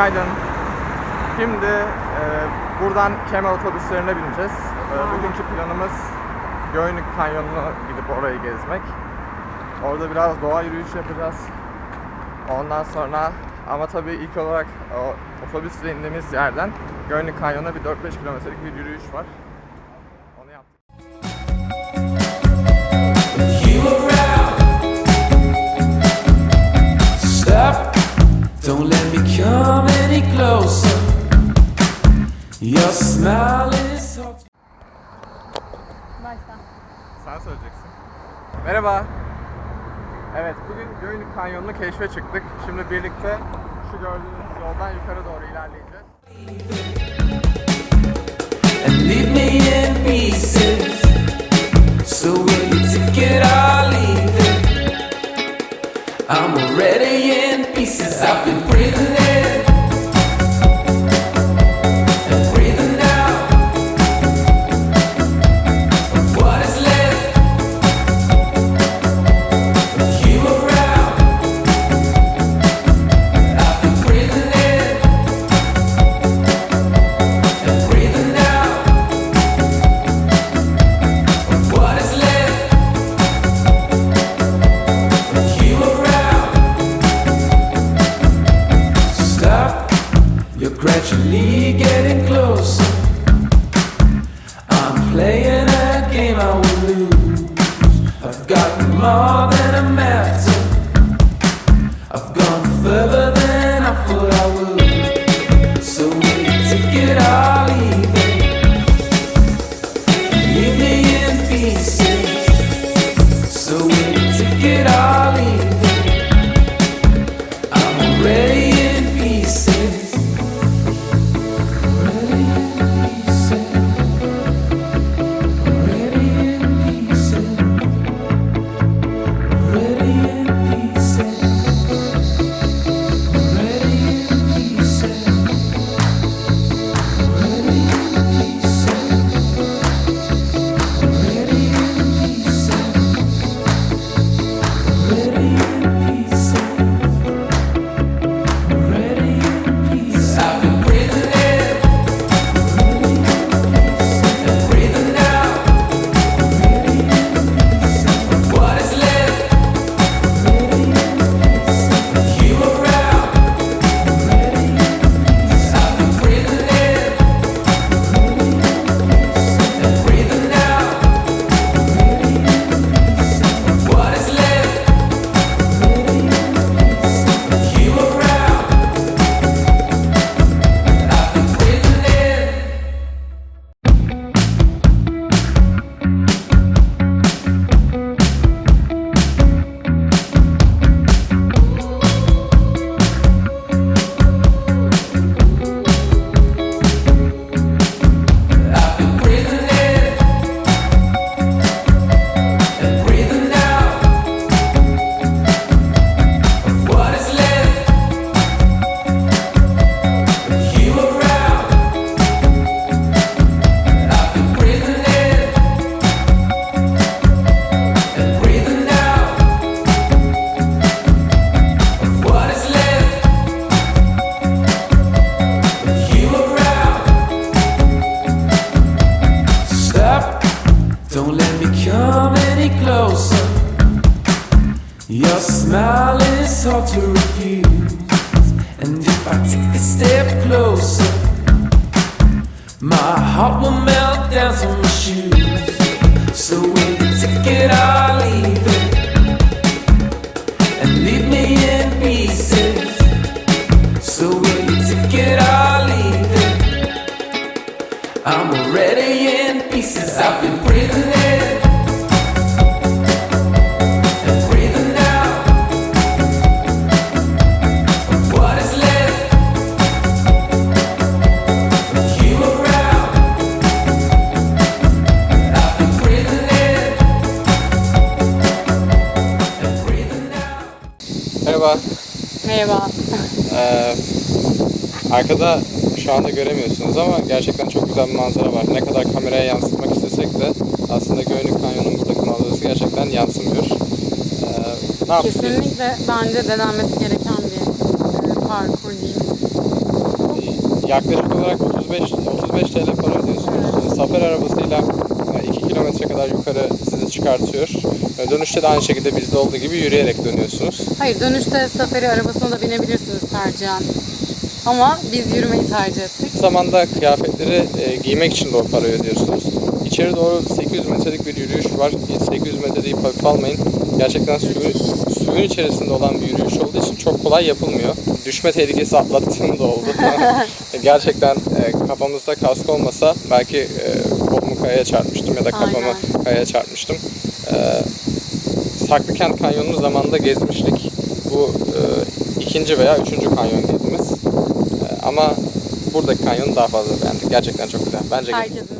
Günaydın. Şimdi e, buradan Kemer otobüslerine bineceğiz. E, bugünkü planımız Göynük Kanyonu'na gidip orayı gezmek. Orada biraz doğa yürüyüşü yapacağız. Ondan sonra ama tabii ilk olarak o otobüsle indiğimiz yerden Göynük Kanyonu'na bir 4-5 kilometrelik bir yürüyüş var. Your smile is. Sen söyleyeceksin. Merhaba. Evet, bugün Göynük Kanyonu'nu keşfe çıktık. Şimdi birlikte şu gördüğünüz yoldan yukarı doğru ilerleyeceğiz. So will you take it or leave it? I'm already in pieces. I've been breathing playing a game I will lose. I've got more than I'm Your smile is hard to refuse. And if I take a step closer, my heart will melt down to my shoes. So will you take it or leave it? And leave me in pieces. So will you take it or leave it? I'm already in pieces. I've been breathing in Merhaba. Ee, arkada şu anda göremiyorsunuz ama gerçekten çok güzel bir manzara var. Ne kadar kameraya yansıtmak istesek de aslında Göynük Kanyonu'nun buradaki manzarası gerçekten yansımıyor. Ee, ne? Kesinlikle bence denenmesi gereken bir e, parkur diyeyim. yaklaşık olarak 35 35 TL para ödüyorsunuz. Safer arabasıyla 2 kilometre kadar yukarı sizi çıkartıyor. E, Dönüşte de aynı şekilde bizde olduğu gibi yürüyerek dönüyorsunuz. Hayır dönüşte safari arabasına da binebilirsiniz tercihen. Ama biz yürümeyi tercih ettik. Zamanda kıyafetleri e, giymek için de o parayı ödüyorsunuz. İçeri doğru 800 metrelik bir yürüyüş var. 800 metre deyip hafif almayın. Gerçekten suyun, suyun içerisinde olan bir yürüyüş olduğu için çok kolay yapılmıyor. Düşme tehlikesi atlattığım da oldu. Gerçekten e, kafamızda kask olmasa belki e, kolumu kayaya çarpmıştım ya da kafamı Aynen. Kayaya çarpmıştım. E, Saklıkent Kanyonu'nu zamanında gezmiştik. Bu e, ikinci veya üçüncü kanyon gezimiz. E, ama buradaki kanyonu daha fazla beğendik. Gerçekten çok güzel. Bence Herkesin